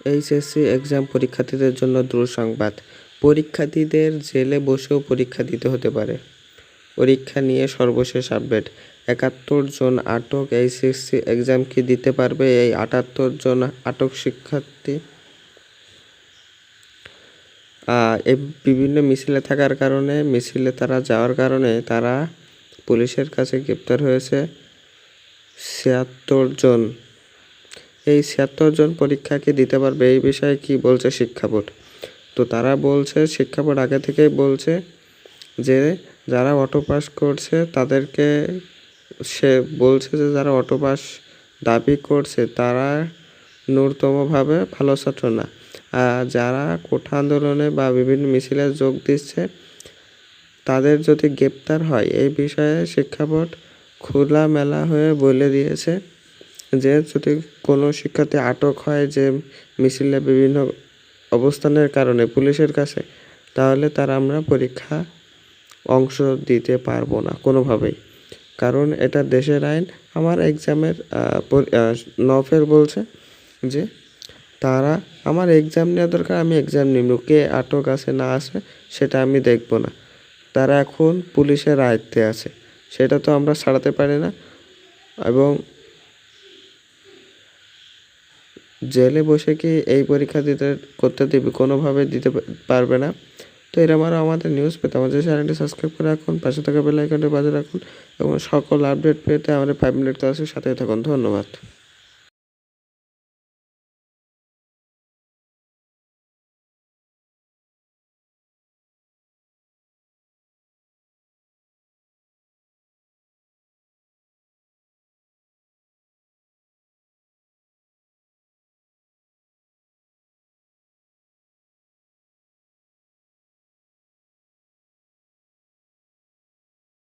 HSC exam পরীক্ষার্থীদের জন্য দুঃসংবাদ পরীক্ষার্থীদের জেলে বসেও পরীক্ষা দিতে হতে পারে। পরীক্ষা নিয়ে সর্বশেষ আপডেট। একাত্তর জন আটক, এইচএসসি এক্সাম কি দিতে পারবে? এই আটাত্তর জন আটক শিক্ষার্থী বিভিন্ন মিছিলে থাকার কারণে, মিছিলে তারা যাওয়ার কারণে তারা পুলিশের কাছে গ্রেপ্তার হয়েছে। ছিয়াত্তর জন এই ছিয়াত্তর জন পরীক্ষা কি দিতে পারবে? এই বিষয়ে কি বলছে শিক্ষা বোর্ড? তো তারা বলছে, শিক্ষা বোর্ড আগে থেকেই বলছে যে যারা অটো পাস করছে তাদেরকে সে বলছে যে যারা অটো পাস দাবি করছে তারা ন্যূনতমভাবে ভালো ছাত্র না। আর যারা কোঠা আন্দোলনে বা বিভিন্ন মিছিলে যোগ দিচ্ছে তাদের যদি গ্রেপ্তার হয়, এই বিষয়ে শিক্ষা বোর্ড খোলামেলা হয়ে বলে দিয়েছে। যে যদি কোনো শিক্ষার্থী আটক হয় যে মিছিলে বিভিন্ন অবস্থানের কারণে পুলিশের কাছে, তাহলে তারা আমরা পরীক্ষা অংশ দিতে পারব না কোনোভাবেই। কারণ এটা দেশের আইন। আমার এক্সামের নফের বলছে যে তারা, আমার এক্সাম নেওয়া দরকার, আমি এক্সাম নিব। কে আটক আছে, না আছে, সেটা আমি দেখব না। তারা এখন পুলিশের আয়ত্তে আছে। সেটা তো আমরা ছাড়াতে পারি না। এবং জেলে বসে কি এই পরীক্ষা দিতে, করতে দিবে? কোনোভাবে দিতে পারবে না। তো এরম আরও আমাদের নিউজ পেতে আমাদের চ্যানেলটি সাবস্ক্রাইব করে রাখুন, পাশে থাকা বেল আইকনটি বাজে রাখুন এবং সকল আপডেট পেতে আমাদের ফাইভ মিনিট ক্লাসের সাথে থাকুন। ধন্যবাদ।